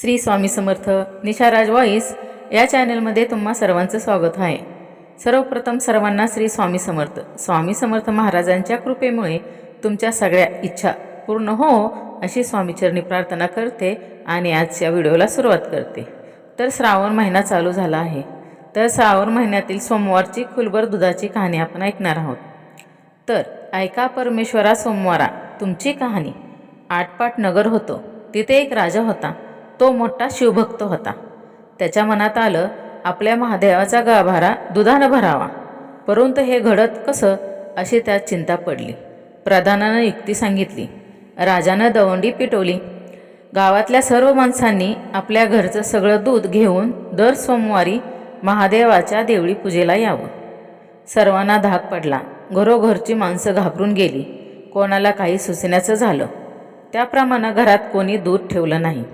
Shri Swami Samarth निशाराज voice या चॅनलमध्ये तुम्हा सर्वांचं स्वागत आहे. सर्वप्रथम सर्वांना श्री स्वामी समर्थ. स्वामी समर्थ महाराजांच्या कृपेमुळे तुमच्या सगळ्या इच्छा पूर्ण हो अशी स्वामीचरणी प्रार्थना करते आणि आजच्या व्हिडिओला सुरुवात करते. तर श्रावण महिना चालू झाला आहे. तर श्रावण महिन्यातील सोमवारची खुलभर दुधाची कहाणी आपण ऐकणार आहोत. तर ऐका परमेश्वरा सोमवारा तुमची कहाणी. आटपाट नगर होतं. तिथे एक राजा होता. तो मोठा शिवभक्त होता. त्याच्या मनात आलं आपल्या महादेवाचा गाभारा दुधानं भरावा. परंतु हे घडत कसं अशी त्यात चिंता पडली. प्रधानानं युक्ती सांगितली. राजानं दवंडी पिटवली. गावातल्या सर्व माणसांनी आपल्या घरचं सगळं दूध घेऊन दर सोमवारी महादेवाच्या देवळी पूजेला यावं. सर्वांना धाक पडला. घरोघरची माणसं घाबरून गेली. कोणाला काही सुचण्याचं झालं. त्याप्रमाणे घरात कोणी दूध ठेवलं नाही.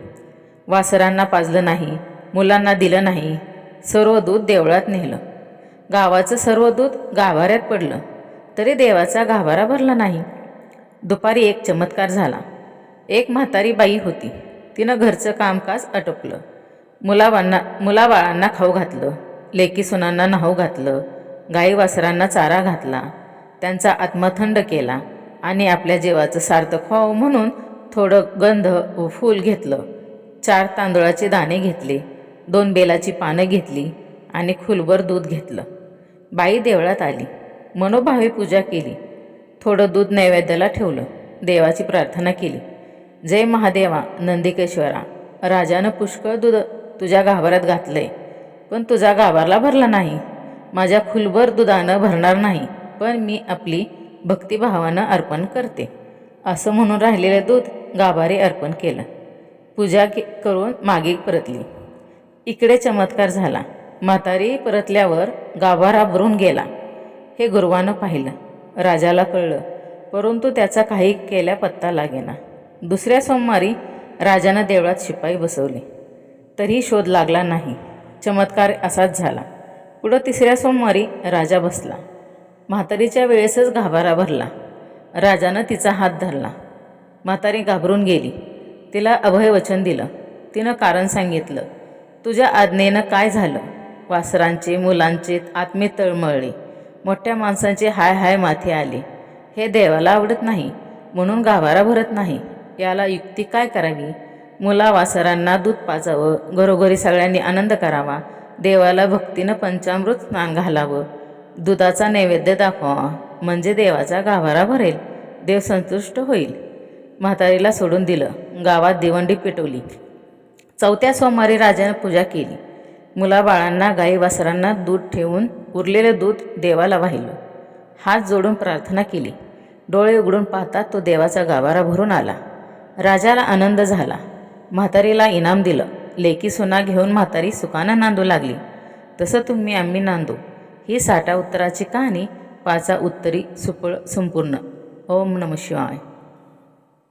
वासरांना पाजलं नाही मुलांना दिलं नाही सर्व दूध देवळात नेलं. गावाचं सर्व दूध गाभाऱ्यात पडलं तरी देवाचा गाभारा भरला नाही. दुपारी एक चमत्कार झाला. एक म्हातारी बाई होती. तिनं घरचं कामकाज आटोपलं. मुलाबांना मुलाबाळांना खाऊ घातलं लेकी सुनांना न्हाऊ घातलं गाई वासरांना चारा घातला त्यांचा आत्मा थंड केला आणि आपल्या जीवाचं सार्थक व्हावं म्हणून थोडं गंध व फूल घेतलं. चार तांदुळाचे दाणे घेतले दोन बेलाची पानं घेतली आणि खुलभर दूध घेतलं. बाई देवळात आली. मनोभावे पूजा केली. थोडं दूध नैवेद्याला ठेवलं. देवाची प्रार्थना केली. जय महादेवा नंदिकेश्वरा राजानं पुष्कळ दूध तुझ्या गाभाऱ्यात आहे पण तुझा गाभारला भरला नाही. माझ्या खुलभर दुधानं भरणार नाही. पण मी आपली भक्तिभावानं अर्पण करते. असं म्हणून राहिलेलं दूध गाभारे अर्पण केलं. पूजा के करून मागे परतली. इकडे चमत्कार झाला. म्हातारी परतल्यावर गाभारा भरून गेला. हे गुरुवानं पाहिलं. राजाला कळलं. परंतु त्याचा काही केल्या पत्ता लागेना. दुसऱ्या सोमवारी राजानं देवळात शिपाई बसवले. तरीही शोध लागला नाही. चमत्कार असाच झाला. पुढं तिसऱ्या सोमवारी राजा बसला. म्हातारीच्या वेळेसच गाभारा भरला राजानं तिचा हात धरला. म्हातारी घाबरून गेली. तिला अभय वचन दिलं. तिनं कारण सांगितलं तुझ्या आज्ञेनं काय झालं? वासरांचे मुलांचे आत्मे तळमळले. मोठ्या माणसांचे हाय हाय माथे आले. हे देवाला आवडत नाही म्हणून गाभारा भरत नाही. याला युक्ती काय करावी? मुला वासरांना दूध पाजावं घरोघरी सगळ्यांनी आनंद करावा देवाला भक्तीनं पंचामृत स्नान घालावं दुधाचा नैवेद्य दाखवावा म्हणजे देवाचा गाभारा भरेल. देव संतुष्ट होईल. म्हातारीला सोडून दिलं. गावात दिवंडी पेटवली. चौथ्या सोमवारी राजानं पूजा केली. मुलाबाळांना गाई वासरांना दूध ठेवून उरलेलं दूध देवाला वाहिलं. हात जोडून प्रार्थना केली. डोळे उघडून पाहता तो देवाचा गाभारा भरून आला. राजाला आनंद झाला. म्हातारीला इनाम दिलं. लेकी सुना घेऊन म्हातारी सुखानं नांदू लागली. तसं तुम्ही आम्ही नांदू. ही साठा उत्तराची कहाणी पाचा उत्तरी सुपळ संपूर्ण. ओम नम शिवाय.